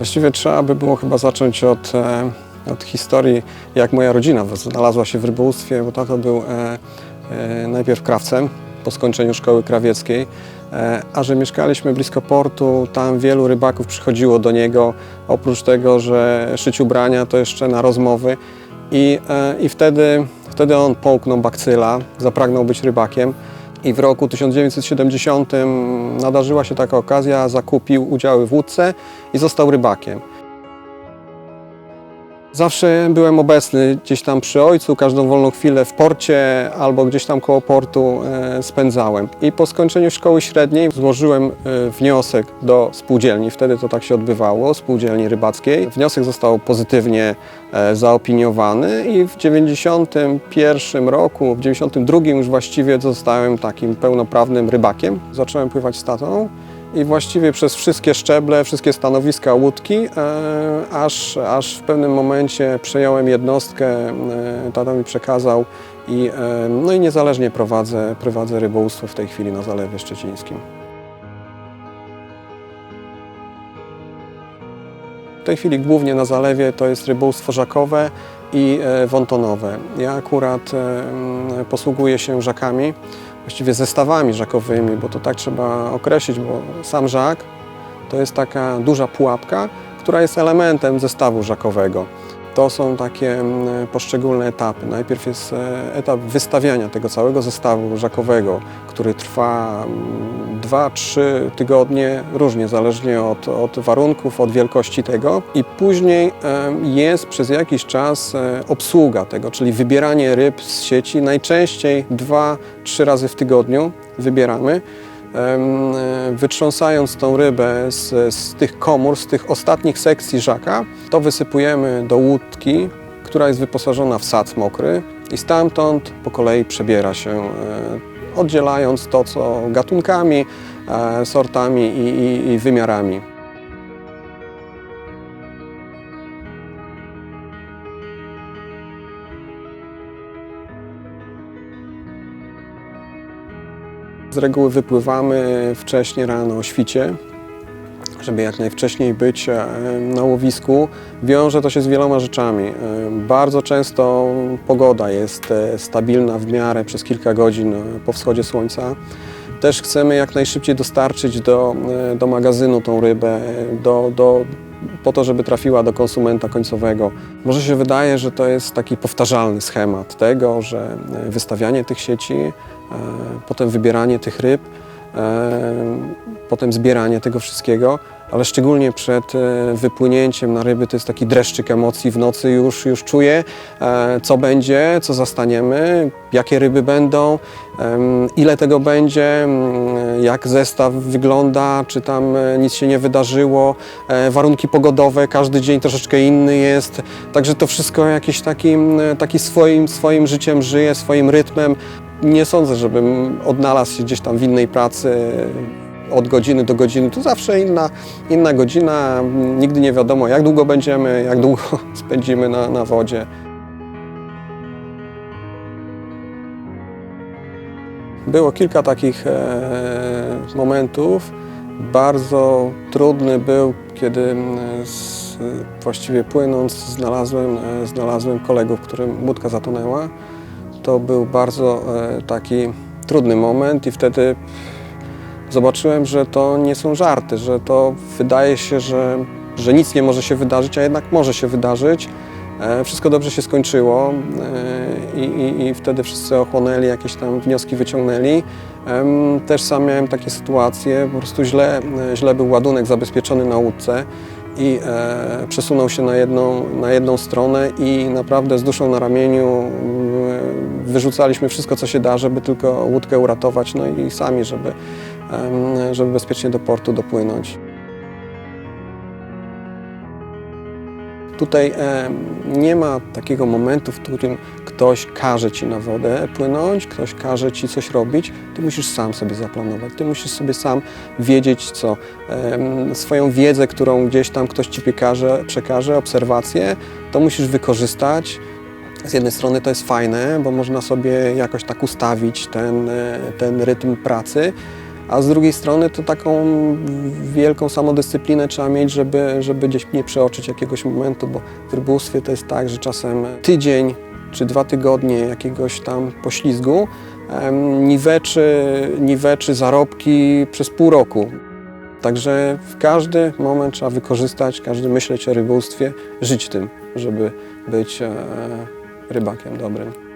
Właściwie trzeba by było chyba zacząć od, e, od historii, jak moja rodzina znalazła się w rybołówstwie, bo tato był e, e, najpierw krawcem po skończeniu szkoły krawieckiej, a że mieszkaliśmy blisko portu, tam wielu rybaków przychodziło do niego, oprócz tego, że szyć ubrania, to jeszcze na rozmowy i, i wtedy, wtedy on połknął bakcyla, zapragnął być rybakiem. I w roku 1970 nadarzyła się taka okazja, zakupił udziały w łódce i został rybakiem. Zawsze byłem obecny gdzieś tam przy ojcu, każdą wolną chwilę w porcie albo gdzieś tam koło portu e, spędzałem. I po skończeniu szkoły średniej złożyłem e, wniosek do spółdzielni, wtedy to tak się odbywało, spółdzielni rybackiej. Wniosek został pozytywnie e, zaopiniowany i w 91 roku, w 92 już właściwie zostałem takim pełnoprawnym rybakiem. Zacząłem pływać z tatą. I właściwie przez wszystkie szczeble, wszystkie stanowiska łódki, e, aż, aż w pewnym momencie przejąłem jednostkę, e, tata mi przekazał i, e, no i niezależnie prowadzę, prowadzę rybołówstwo w tej chwili na Zalewie Szczecińskim. W tej chwili głównie na zalewie to jest rybołówstwo żakowe i e, wontonowe. Ja akurat posługuję się żakami, właściwie zestawami żakowymi, bo to tak trzeba określić, bo sam żak to jest taka duża pułapka, która jest elementem zestawu żakowego. To są takie m, poszczególne etapy. Najpierw jest e, etap wystawiania tego całego zestawu żakowego, który trwa 2-3 tygodnie, różnie zależnie od, od warunków, od wielkości tego. I później jest przez jakiś czas e, obsługa tego, czyli wybieranie ryb z sieci. Najczęściej 2-3 razy w tygodniu wybieramy. E, Wytrząsając tą rybę z, z tych komór, z tych ostatnich sekcji żaka, to wysypujemy do łódki, która jest wyposażona w sad mokry i stamtąd po kolei przebiera się, e, oddzielając to, co gatunkami, e, sortami i, i, i wymiarami. Z reguły wypływamy wcześnie rano o świcie, żeby jak najwcześniej być e, na łowisku. Wiąże to się z wieloma rzeczami. E, Bardzo często pogoda jest e, stabilna w miarę przez kilka godzin po wschodzie słońca. Też chcemy jak najszybciej dostarczyć do, do magazynu tą rybę, do, do, po to, żeby trafiła do konsumenta końcowego. Może się wydaje, że to jest taki powtarzalny schemat tego, że e, wystawianie tych sieci, e, potem wybieranie tych ryb, e, potem zbieranie tego wszystkiego, ale szczególnie przed e, wypłynięciem na ryby to jest taki dreszczyk emocji w nocy już, już czuję, e, co będzie, co zastaniemy, jakie ryby będą, ile tego będzie, jak zestaw wygląda, czy tam e, nic się nie wydarzyło, warunki pogodowe, każdy dzień troszeczkę inny jest, także to wszystko jakiś taki, mm, taki swoim, swoim życiem żyje, swoim rytmem. Nie sądzę, żebym odnalazł się gdzieś tam w innej pracy od godziny do godziny. To zawsze inna, inna godzina. Nigdy nie wiadomo, jak długo będziemy, jak długo spędzimy na, na wodzie. Było kilka takich e, momentów. Bardzo trudny był, kiedy mm, z, właściwie płynąc znalazłem, e, znalazłem kolegów, którym łódka zatonęła. To był bardzo e, taki trudny moment i wtedy zobaczyłem, że to nie są żarty, że to wydaje się, że, że nic nie może się wydarzyć, a jednak może się wydarzyć. E, Wszystko dobrze się skończyło e, i, i, i wtedy wszyscy ochłonęli, jakieś tam wnioski wyciągnęli. Też sam miałem takie sytuacje, po prostu źle, e, źle był ładunek zabezpieczony na łódce i przesunął się na jedną, na jedną stronę i naprawdę z duszą na ramieniu wyrzucaliśmy wszystko, co się da, żeby tylko łódkę uratować, no i sami, żeby, żeby bezpiecznie do portu dopłynąć. Tutaj nie ma takiego momentu, w którym ktoś każe ci na wodę płynąć, ktoś każe ci coś robić. Ty musisz sam sobie zaplanować, ty musisz sobie sam wiedzieć, co swoją wiedzę, którą gdzieś tam ktoś ci przekaże, przekaże obserwacje, to musisz wykorzystać. Z jednej strony to jest fajne, bo można sobie jakoś tak ustawić ten, e, ten rytm pracy, a z drugiej strony to taką wielką samodyscyplinę trzeba mieć, żeby, żeby gdzieś nie przeoczyć jakiegoś momentu, bo w rybólstwie to jest tak, że czasem tydzień czy dwa tygodnie jakiegoś tam poślizgu niweczy, niweczy zarobki przez pół roku. Także w każdy moment trzeba wykorzystać, każdy myśleć o rybólstwie, żyć tym, żeby być e, rybakiem dobrym.